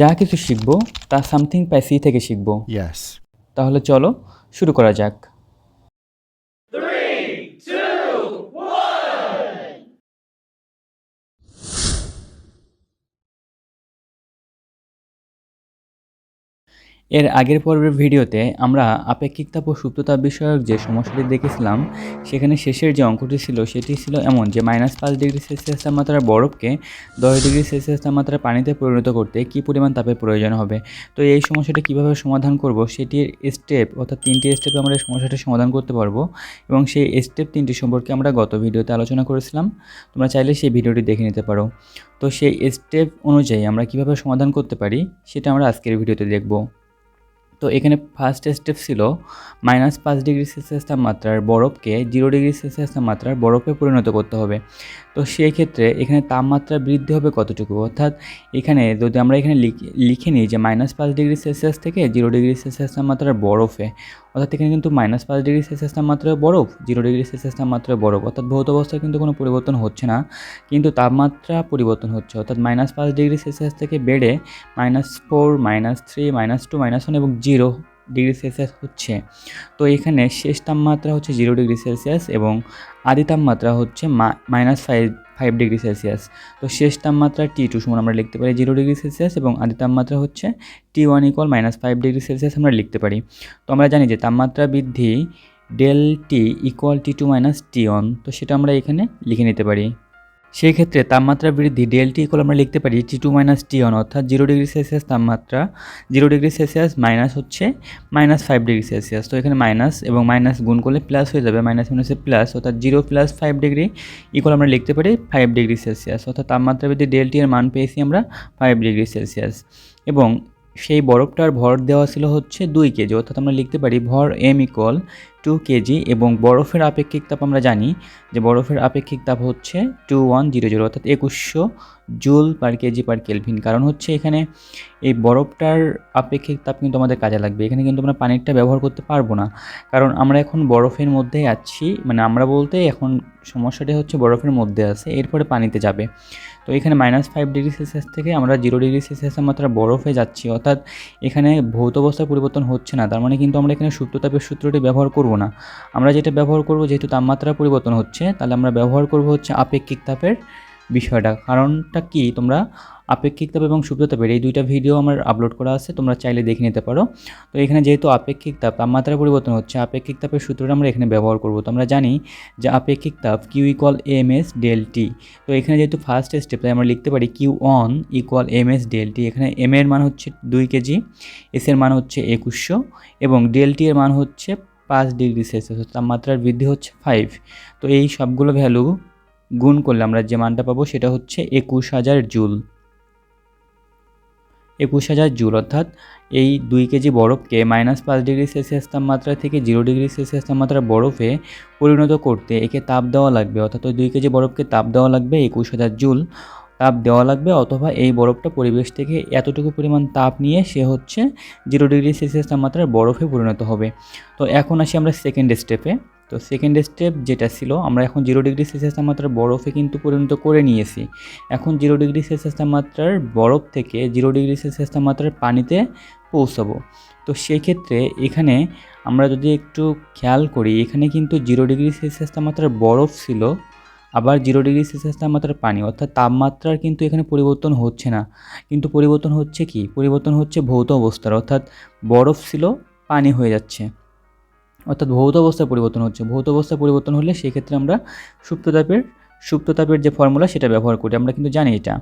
যা কিছু শিখব তা সামথিং পাই সি থেকে শিখব. তাহলে চলো শুরু করা যাক এর আগের পর্বের ভিডিওতে আমরা আপেক্ষিক তাপ ও সুপ্ততাপ বিষয়ক যে সমস্যাটি দেখেছিলাম, সেখানে শেষের যে অঙ্কটি ছিল, সেটি ছিল এমন যে মাইনাস পাঁচ ডিগ্রি সেলসিয়াস তাপমাত্রার বরফকে দশ ডিগ্রি সেলসিয়াস তাপমাত্রার পানিতে পরিণত করতে কী পরিমাণ তাপের প্রয়োজন হবে? তো এই সমস্যাটি কীভাবে সমাধান করব? সেটির স্টেপ অর্থাৎ তিনটি স্টেপে আমরা এই সমস্যাটি সমাধান করতে পারব। এবং সেই স্টেপ তিনটি সম্পর্কে আমরা গত ভিডিওতে আলোচনা করেছিলাম। তোমরা চাইলে সেই ভিডিওটি দেখে নিতে পারো। তো সেই স্টেপ অনুযায়ী আমরা কীভাবে সমাধান করতে পারি, সেটা আমরা আজকের ভিডিওতে দেখব। তো এখানে ফার্স্ট স্টেপ ছিল মাইনাস পাঁচ ডিগ্রি সেলসিয়াস তাপমাত্রার বরফকে জিরো ডিগ্রি সেলসিয়াস তাপমাত্রার বরফে পরিণত করতে হবে। তো সেই ক্ষেত্রে এখানে তাপমাত্রা বৃদ্ধি হবে কতটুকু? অর্থাৎ এখানে যদি আমরা এখানে লিখে- নিই যে মাইনাস পাঁচ ডিগ্রি সেলসিয়াস থেকে জিরো ডিগ্রি সেলসিয়াস তাপমাত্রার বরফে অর্থাৎ এখানে কিন্তু মাইনাস পাঁচ ডিগ্রি সেলসিয়াস তাপমাত্রায় বরফ জিরো ডিগ্রি সেলসিয়াস তাপমাত্রায় বরফ। অর্থাৎ ভৌত অবস্থায় কিন্তু কোনো পরিবর্তন হচ্ছে না। কিন্তু তাপমাত্রা পরিবর্তন হচ্ছে। অর্থাৎ মাইনাস পাঁচ ডিগ্রি সেলসিয়াস থেকে বেড়ে minus four minus three minus two minus one এবং জিরো ডিগ্রি সেলসিয়াস হচ্ছে। তো এখানে শেষ তাপমাত্রা হচ্ছে জিরো ডিগ্রি সেলসিয়াস এবং আদি তাপমাত্রা হচ্ছে minus five five degree Celsius. তো শেষ তাপমাত্রা টি টু সমান আমরা লিখতে পারি জিরো ডিগ্রি সেলসিয়াস এবং আদি তাপমাত্রা হচ্ছে T one equal minus five degree Celsius আমরা লিখতে পারি। তো আমরা জানি যে তাপমাত্রা বৃদ্ধি del T equal T two minus T one তো সেটা আমরা এখানে লিখে নিতে পারি। সেই ক্ষেত্রে তাপমাত্রা বৃদ্ধি ডেলটি ইকুয়াল আমরা লিখতে পারি T two minus T one অর্থাৎ জিরো ডিগ্রি সেলসিয়াস তাপমাত্রা জিরো ডিগ্রি সেলসিয়াস মাইনাস হচ্ছে মাইনাস ফাইভ ডিগ্রি সেলসিয়াস তো এখানে মাইনাস এবং মাইনাস গুণ করলে প্লাস হয়ে যাবে মাইনাস মাইনাসে প্লাস অর্থাৎ zero plus five degree equal আমরা লিখতে পারি ফাইভ ডিগ্রি সেলসিয়াস অর্থাৎ তাপমাত্রা বৃদ্ধি ডেলটি এর মান পেয়েছি আমরা ফাইভ ডিগ্রি সেলসিয়াস এবং সেই বরফটার ভর দেওয়া ছিল হচ্ছে দুই কেজি অর্থাৎ আমরা লিখতে পারি ভর এম ইকুয়াল টু কেজি এবং বরফের আপেক্ষিক তাপ আমরা জানি যে বরফের আপেক্ষিক তাপ হচ্ছে টু ওয়ান জিরো জিরো অর্থাৎ একুশশো joule per KG per kelvin কারণ হচ্ছে এখানে এই বরফটার আপেক্ষিক তাপ কিন্তু আমাদের কাজে লাগবে। এখানে কিন্তু আমরা পানিরটা ব্যবহার করতে পারব না। কারণ আমরা এখন বরফের মধ্যেই আছি। মানে আমরা বলতে এখন সমস্যাটা হচ্ছে বরফের মধ্যে আছে, এরপরে পানিতে যাবে। তো এখানে মাইনাস ফাইভ ডিগ্রি সেলসিয়াস থেকে আমরা জিরো ডিগ্রি সেলসিয়াসের মাত্রা বরফে যাচ্ছি, অর্থাৎ এখানে ভৌত অবস্থার পরিবর্তন হচ্ছে না, তার মানে কিন্তু আমরা এখানে সুপ্ততাপের সূত্রটি ব্যবহার করব না। আমরা যেটা ব্যবহার করব, যেহেতু তাপমাত্রার পরিবর্তন হচ্ছে, তাহলে আমরা ব্যবহার করব হচ্ছে আপেক্ষিক তাপের বিষয়টা। কারণটা কি? তোমরা আপেক্ষিক তাপ এবং সুপ্ত তাপের এই দুইটা ভিডিও আমার আপলোড করা আছে, তোমরা চাইলে দেখে নিতে পারো। তো এখানে যেহেতু আপেক্ষিক তাপ তাপমাত্রার পরিবর্তন হচ্ছে, আপেক্ষিক তাপের সূত্রটা আমরা এখানে ব্যবহার করব। তো আমরা জানি যে আপেক্ষিক তাপ Q equal M S del T তো এখানে যেহেতু ফার্স্ট স্টেপ তাই আমরা লিখতে পারি Q one equal M S del T এখানে এম এর মান হচ্ছে দুই কেজি এস এর মান হচ্ছে একুশশো এবং ডেল টি এর মান হচ্ছে পাঁচ ডিগ্রি সেলসিয়াস, তাপমাত্রার বৃদ্ধি হচ্ছে ফাইভ তো এই সবগুলো ভ্যালু গুণ করলে আমরা যে মানটা পাবো সেটা হচ্ছে একুশ হাজার জুল। একুশ হাজার জুল অর্থাৎ এই দুই কেজি বরফকে মাইনাস পাঁচ ডিগ্রি সেলসিয়াস তাপমাত্রা থেকে জিরো ডিগ্রি সেলসিয়াস তাপমাত্রা বরফে পরিণত করতে একে তাপ দেওয়া লাগবে। অর্থাৎ ওই দুই কেজি বরফকে তাপ দেওয়া লাগবে একুশ হাজার জুল। তাপ দেওয়া লাগবে অথবা এই বরফটা পরিবেশ থেকে এতটুকু পরিমাণ তাপ নিয়ে সে হচ্ছে জিরো ডিগ্রি সেলসিয়াস তাপমাত্রার বরফে পরিণত হবে। তো এখন আসি আমরা সেকেন্ড স্টেপে তো সেকেন্ড স্টেপ যেটা ছিল, আমরা এখন জিরো ডিগ্রি সেলসিয়াস তাপমাত্রার বরফে কিন্তু পরিণত করে নিয়েছি। এখন জিরো ডিগ্রি সেলসিয়াস তাপমাত্রার বরফ থেকে জিরো ডিগ্রি সেলসিয়াস তাপমাত্রার পানিতে পৌঁছাবো। তো সেই ক্ষেত্রে এখানে আমরা যদি একটু খেয়াল করি, এখানে কিন্তু জিরো ডিগ্রি সেলসিয়াস তাপমাত্রার বরফ ছিল, আবার জিরো ডিগ্রি সেলসিয়াস তাপমাত্রার পানি, অর্থাৎ তাপমাত্রার কিন্তু এখানে পরিবর্তন হচ্ছে না। কিন্তু পরিবর্তন হচ্ছে কি? পরিবর্তন হচ্ছে ভৌত অবস্থার, অর্থাৎ বরফ ছিল, পানি হয়ে যাচ্ছে। অর্থাৎ ভৌত অবস্থার পরিবর্তন হচ্ছে। ভৌত অবস্থার পরিবর্তন হলে সেক্ষেত্রে আমরা সুপ্ততাপের সুপ্ততাপের যে ফর্মুলা সেটা ব্যবহার করি। আমরা কিন্তু জানি এটা।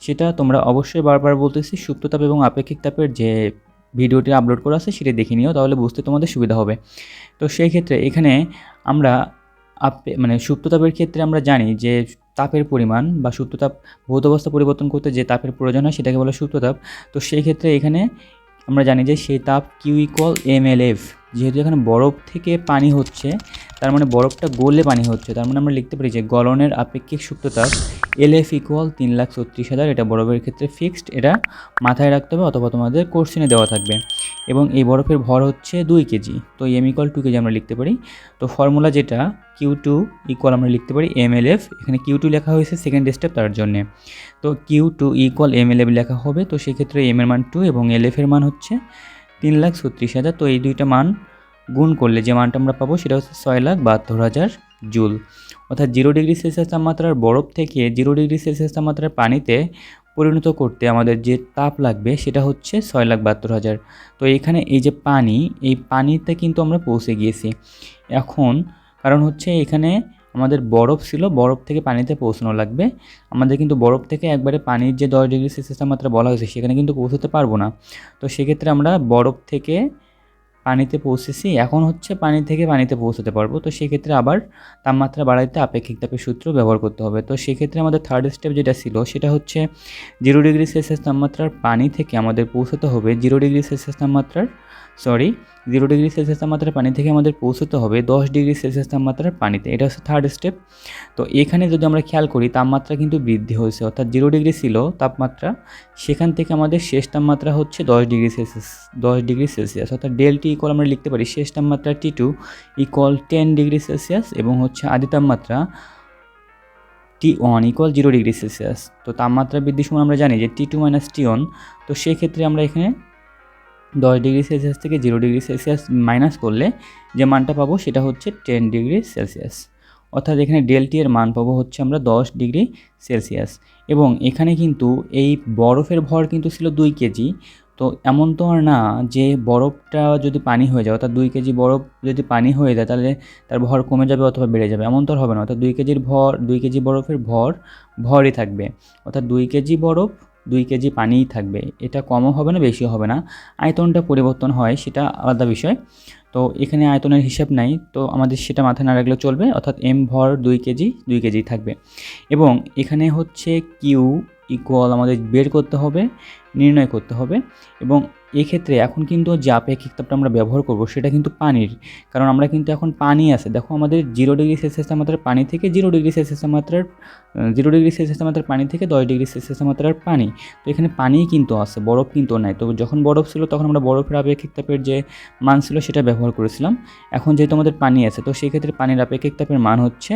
সেটা তোমরা অবশ্যই বারবার বলতেছি সুপ্ততাপ এবং আপেক্ষিক তাপের যে ভিডিওটি আপলোড করা আছে সেটা দেখে নিও, তাহলে বুঝতে তোমাদের সুবিধা হবে। তো সেই ক্ষেত্রে এখানে আমরা আপে মানে সুপ্ততাপের ক্ষেত্রে আমরা জানি যে তাপের পরিমাণ বা সুপ্ততাপ ভৌত অবস্থা পরিবর্তন করতে যে তাপের প্রয়োজন হয় সেটাকে বলে সুপ্ততাপ তো সেই ক্ষেত্রে এখানে আমরা জানি যে সেই তাপ Q equal M L F যেহেতু এখানে বরফ থেকে পানি হচ্ছে, তার মানে বরফটা গলে পানি হচ্ছে, তার মানে আমরা লিখতে পারি যে গলনের আপেক্ষিক সুপ্ততাপ এল এফ ইকুয়াল তিন লাখ ছত্রিশ হাজার, এটা বরফের ক্ষেত্রে ফিক্সড এটা মাথায় রাখতে হবে অথবা তোমাদের কোশ্চেনে দেওয়া থাকবে। এবং এই বরফের ভর হচ্ছে দুই কেজি, তো এম ইকুয়াল টু কেজি আমরা লিখতে পারি। তো ফর্মুলা যেটা কিউ টু ইকুয়াল আমরা লিখতে পারি এম এল এফ এখানে কিউ টু লেখা হয়েছে সেকেন্ড স্টেপ তার জন্যে। তো Q two equal M L F লেখা হবে, তো সেক্ষেত্রে এম এর মান টু এবং এল এফ এর মান হচ্ছে তিন লাখ ছত্রিশ হাজার। তো এই দুইটা মান গুণ করলে যে মানটা আমরা পাবো সেটা হচ্ছে ছয় লাখ বাহাত্তর হাজার জুল। অর্থাৎ জিরো ডিগ্রি সেলসিয়াস তাপমাত্রার বরফ থেকে জিরো ডিগ্রি সেলসিয়াস তাপমাত্রার পানিতে পরিণত করতে আমাদের যে তাপ লাগবে সেটা হচ্ছে ছয় লাখ বাহাত্তর হাজার। তো এখানে এই যে পানি, এই পানিতে কিন্তু আমরা পৌঁছে গিয়েছি। এখন কারণ হচ্ছে এখানে আমাদের বরফ ছিল, বরফ থেকে পানিতে পৌঁছানো লাগবে। আমাদের কিন্তু বরফ থেকে একবারে পানির যে দশ ডিগ্রি সেলসিয়াস তাপমাত্রা বলা হয়েছে, সেখানে কিন্তু পৌঁছতে পারব না। তো সেক্ষেত্রে আমরা বরফ থেকে পানিতে পৌঁছেছি। এখন হচ্ছে পানি থেকে পানিতে পৌঁছতে পারব। তো সেক্ষেত্রে আবার তাপমাত্রা বাড়াইতে আপেক্ষিক তাপের সূত্র ব্যবহার করতে হবে। তো সেক্ষেত্রে আমাদের থার্ড স্টেপ যেটা ছিল, সেটা হচ্ছে জিরো ডিগ্রি সেলসিয়াস তাপমাত্রার পানি থেকে আমাদের পৌঁছতে হবে। জিরো ডিগ্রি সেলসিয়াস তাপমাত্রার সরি জিরো ডিগ্রি সেলসিয়াস তাপমাত্রার পানি থেকে আমাদের পৌঁছতে হবে দশ ডিগ্রি সেলসিয়াস তাপমাত্রার পানিতে। এটা হচ্ছে থার্ড স্টেপ তো এখানে যদি আমরা খেয়াল করি, তাপমাত্রা কিন্তু বৃদ্ধি হয়েছে। অর্থাৎ জিরো ডিগ্রি ছিল তাপমাত্রা, সেখান থেকে আমাদের শেষ তাপমাত্রা হচ্ছে দশ ডিগ্রি সেলসিয়াস দশ ডিগ্রি সেলসিয়াস অর্থাৎ ডেলটি ইকুয়াল আমরা লিখতে পারি, শেষ তাপমাত্রা T two equal ten degree Celsius এবং হচ্ছে আদি তাপমাত্রা T one equal zero degree Celsius তো তাপমাত্রা বৃদ্ধির সময় আমরা জানি যে T two minus T one তো সেই ক্ষেত্রে আমরা এখানে দশ ডিগ্রি সেলসিয়াস থেকে জিরো ডিগ্রি সেলসিয়াস মাইনাস করলে যে মানটা পাবো সেটা হচ্ছে টেন ডিগ্রি সেলসিয়াস অর্থাৎ এখানে ডেলটি এর মান পাবো হচ্ছে আমরা দশ ডিগ্রি সেলসিয়াস এবং এখানে কিন্তু এই বরফের ভর কিন্তু ছিল দুই কেজি তো এমন তো আর না যে বরফটা যদি পানি হয়ে যায়, অর্থাৎ দুই কেজি বরফ যদি পানি হয়ে যায়, তাহলে তার ভর কমে যাবে অথবা বেড়ে যাবে। এমন তো আর হবে না, অর্থাৎ দুই কেজির ভর, দুই কেজি বরফের ভর, ভরই থাকবে। অর্থাৎ দুই কেজি বরফ, দুই কেজি পানিই থাকবে। এটা কমও হবে না, বেশিও হবে না। আয়তনটা পরিবর্তন হয়, সেটা আলাদা বিষয়। তো এখানে আয়তনের হিসাব নাই, তো আমাদের সেটা মাথায় না রাখলেও চলবে। অর্থাৎ এম ভর দুই কেজি দুই কেজি থাকবে। এবং এখানে হচ্ছে কিউ ইকুয়াল আমাদের বের করতে হবে, নির্ণয় করতে হবে এবং এক্ষেত্রে এখন কিন্তু যে আপেক্ষিক তাপটা আমরা ব্যবহার করব সেটা কিন্তু পানির, কারণ আমরা কিন্তু এখন পানি আছে। দেখো আমাদের জিরো ডিগ্রি সেলসিয়াস তাপমাত্রার পানি থেকে জিরো ডিগ্রি সেলসিয়াস তাপমাত্রার জিরো ডিগ্রি সেলসিয়াস তাপমাত্রার পানি থেকে দশ ডিগ্রি সেলসিয়াস তাপমাত্রার পানি। তো এখানে পানিই কিন্তু আছে, বরফ কিন্তু নাই। তো যখন বরফ ছিল তখন আমরা বরফের আপেক্ষিক তাপের যে মান ছিল সেটা ব্যবহার করেছিলাম। এখন যেহেতু আমাদের পানি আছে, তো সেই ক্ষেত্রে পানির আপেক্ষিক তাপের মান হচ্ছে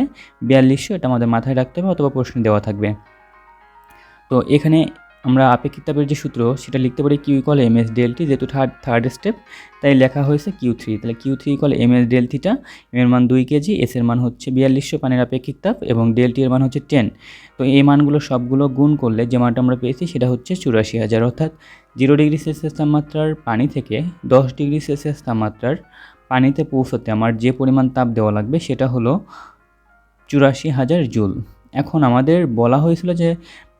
বিয়াল্লিশশো, এটা আমাদের মাথায় রাখতে হবে অথবা প্রশ্ন দেওয়া থাকবে। তো এখানে আমরা আপেক্ষিক তাপের যে সূত্র, সেটা লিখতে পারি Q equal M S del T যেহেতু থার্ড থার্ড স্টেপ তাই লেখা হয়েছে কিউ থ্রি তাহলে Q three equal M S ডেলটিটা M এর মান দুই কেজি এস এর মান হচ্ছে বিয়াল্লিশশো, পানির আপেক্ষিক তাপ, এবং ডেলটি এর মান হচ্ছে টেন তো এই মানগুলো সবগুলো গুণ করলে যে মানটা আমরা পেয়েছি, সেটা হচ্ছে চুরাশি হাজার। অর্থাৎ জিরো ডিগ্রি সেলসিয়াস তাপমাত্রার পানি থেকে দশ ডিগ্রি সেলসিয়াস তাপমাত্রার পানিতে পৌঁছতে আমার যে পরিমাণ তাপ দেওয়া লাগবে, সেটা হলো চুরাশি হাজার জুল। এখন আমাদের বলা হয়েছিল যে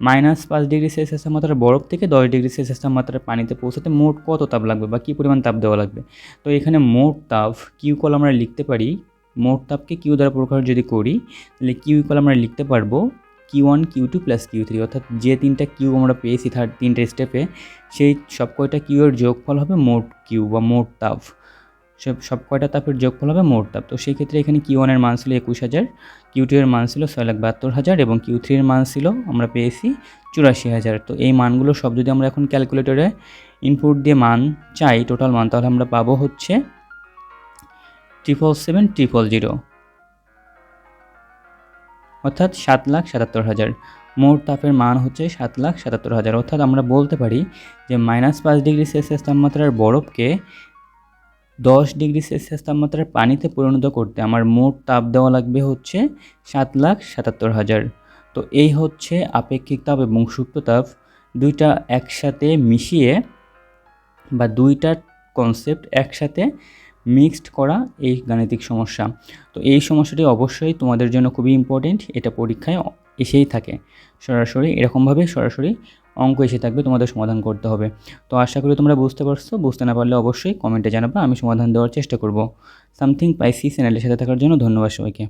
মাইনাস পাঁচ ডিগ্রি সেলসিয়াস তাপমাত্রার বরফ থেকে দশ ডিগ্রি সেলসিয়াস তাপমাত্রার পানিতে পৌঁছাতে মোট কত তাপ লাগবে বা কী পরিমাণ তাপ দেওয়া লাগবে? তো এখানে মোট তাপ কিউ কল আমরা লিখতে পারি, মোট তাপকে কিউ দ্বারা প্রকাশ যদি করি, তাহলে কিউ কল আমরা লিখতে পারব Q one Q two plus Q three অর্থাৎ যে তিনটা কিউ আমরা পেয়েছি থার্ড তিনটে স্টেপে সেই সব কয়টা কিউ এর যোগফল হবে মোট কিউ বা মোট তাপ। সব সব কয়টা তাপের যোগফল হবে? মোট তাপ। তো সেই ক্ষেত্রে এখানে কিউ ওয়ানের মান ছিল একুশ হাজার কিউ টু এর মান ছিল ছয় লাখ বাহাত্তর হাজার এবং কিউ থ্রির মান ছিল, আমরা পেয়েছি চুরাশি হাজার। তো এই মানগুলো সব যদি আমরা এখন ক্যালকুলেটরে ইনপুট দিয়ে মান চাই টোটাল মান, তাহলে আমরা পাবো হচ্ছে ট্রিপল সেভেন ট্রিপল জিরো অর্থাৎ সাত লাখ সাতাত্তর হাজার। মোট তাপের মান হচ্ছে সাত লাখ সাতাত্তর হাজার। অর্থাৎ আমরা বলতে পারি যে মাইনাস পাঁচ ডিগ্রি সেলসিয়াস তাপমাত্রার বরফকে দশ ডিগ্রি সেলসিয়াস তাপমাত্রার পানিতে পরিণত করতে আমার মোট তাপ দেওয়া লাগবে হচ্ছে সাত লাখ সাতাত্তর হাজার। তো এই হচ্ছে আপেক্ষিক তাপ এবং সুপ্ত তাপ। দুইটা একসাথে মিশিয়ে বা দুইটা কনসেপ্ট একসাথে মিক্সড করা এই গাণিতিক সমস্যা। তো এই সমস্যাটি অবশ্যই তোমাদের জন্য খুবই ইম্পর্টেন্ট এটা পরীক্ষায় এসেই থাকে। সরাসরি এরকমভাবে সরাসরি অঙ্ক এসে থাকবে, তোমাদের সমাধান করতে হবে। তো আশা করি তোমরা বুঝতে পারছ, বুঝতে না পারলে অবশ্যই কমেন্টে জানাবে, আমি সমাধান দেওয়ার চেষ্টা করব। সামথিং পাইসি চ্যানেলের সাথে থাকার জন্য ধন্যবাদ সবাইকে।